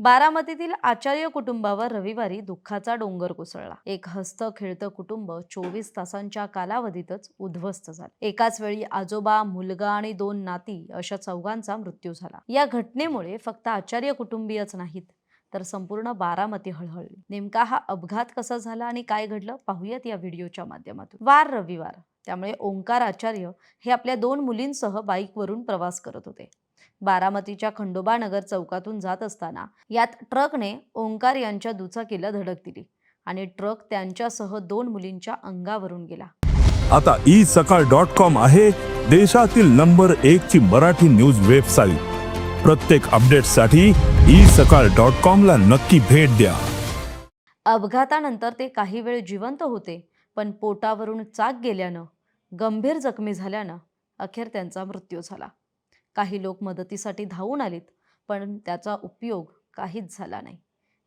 बारामतीतील आचार्य कुटुंबावर रविवारी दुःखाचा डोंगर कोसळला. एक हस्त खेळतं कुटुंब चोवीस तासांच्या कालावधीतच उद्ध्वस्त झालं. एकाच वेळी आजोबा मुलगा आणि दोन नाती अशा चौघांचा मृत्यू झाला. या घटनेमुळे फक्त आचार्य कुटुंबीयच नाहीत तर संपूर्ण बारामती हळहळली. नेमका हा अपघात कसा झाला आणि काय घडलं पाहूयात या व्हिडिओच्या माध्यमातून. वार रविवार त्यामुळे ओंकार आचार्य हे आपल्या दोन मुलींसह बाईकवरून प्रवास करत होते. बारामतीच्या खंडोबा नगर चौकातून जात असताना यात ट्रकने ओंकार यांच्या दुचाकीला धडक दिली आणि ट्रक त्यांच्यासह दोन मुलींच्या अंगावरून गेला. आता ई सकाळ डॉट कॉम आहे देशातील नंबर एक ची मराठी न्यूज वेबसाईट. प्रत्येक अपडेटसाठी ई सकाळ डॉट कॉम ला नक्की भेट द्या. अपघातानंतर ते काही वेळ जिवंत होते पण पोटावरून चाक गेल्यानं गंभीर जखमी झाल्यानं अखेर त्यांचा मृत्यू झाला. काही लोक मदतीसाठी धावून आलीत पण त्याचा उपयोग काहीच झाला नाही.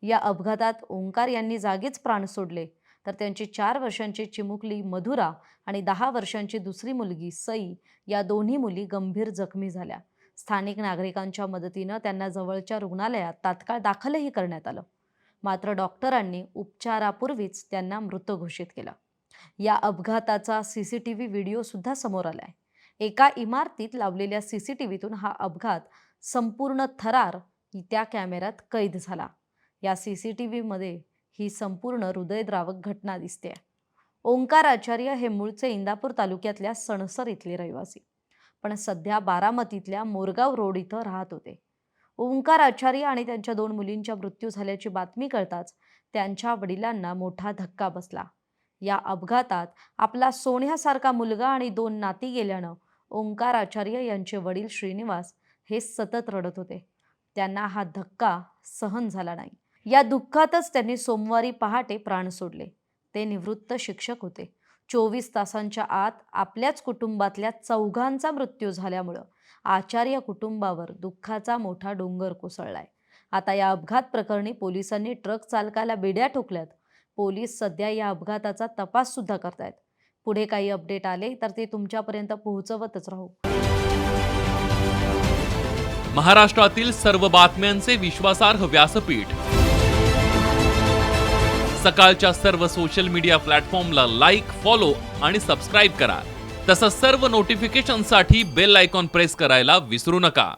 या अपघातात ओंकार यांनी जागीच प्राण सोडले तर त्यांची चार वर्षांची चिमुकली मधुरा आणि दहा वर्षांची दुसरी मुलगी सई या दोन्ही मुली गंभीर जखमी झाल्या. स्थानिक नागरिकांच्या मदतीनं त्यांना जवळच्या रुग्णालयात तात्काळ दाखलही करण्यात आलं. मात्र डॉक्टरांनी उपचारापूर्वीच त्यांना मृत घोषित केलं. या अपघाताचा सी सी टी व्ही व्हिडिओसुद्धा समोर आलाय. एका इमारतीत लावलेल्या सी सी टी व्हीतून हा अपघात संपूर्ण थरार त्या कॅमेऱ्यात कैद झाला. या सी सी टी व्हीमध्ये ही संपूर्ण हृदयद्रावक घटना दिसते ओंकार आचार्य हे मूळचे इंदापूर तालुक्यातल्या सणसर इथले रहिवासी. पण सध्या बारामतीतल्या मोरगाव रोड इथं राहत होते. ओंकार आचार्य आणि त्यांच्या दोन मुलींच्या मृत्यू झाल्याची बातमी कळताच त्यांच्या वडिलांना मोठा धक्का बसला. या अपघातात आपला सोन्यासारखा मुलगा आणि दोन नाती गेल्यानं ओंकार आचार्य यांचे वडील श्रीनिवास हे सतत रडत होते. त्यांना हा धक्का सहन झाला नाही. या दुःखातच त्यांनी सोमवारी पहाटे प्राण सोडले. ते निवृत्त शिक्षक होते. चोवीस तासांच्या आत आपल्याच कुटुंबातल्या चौघांचा मृत्यू झाल्यामुळं आचार्य कुटुंबावर दुःखाचा मोठा डोंगर कोसळलाय. आता या अपघात प्रकरणी पोलिसांनी ट्रक चालकाला बेड्या ठोकल्यात. पोलीस सध्या या अपघाताचा तपास सुद्धा करतायत. पुढे काही अपडेट आले तर ते तुमच्यापर्यंत पोहोचवतच राहू. महाराष्ट्रातील सर्व बातम्यांचे विश्वासार्ह व्यासपीठ. सकाळच्या सर्व सोशल मीडिया प्लॅटफॉर्मला लाईक फॉलो आणि सबस्क्राईब करा. तसंच सर्व नोटिफिकेशनसाठी बेल आयकॉन प्रेस करायला विसरू नका.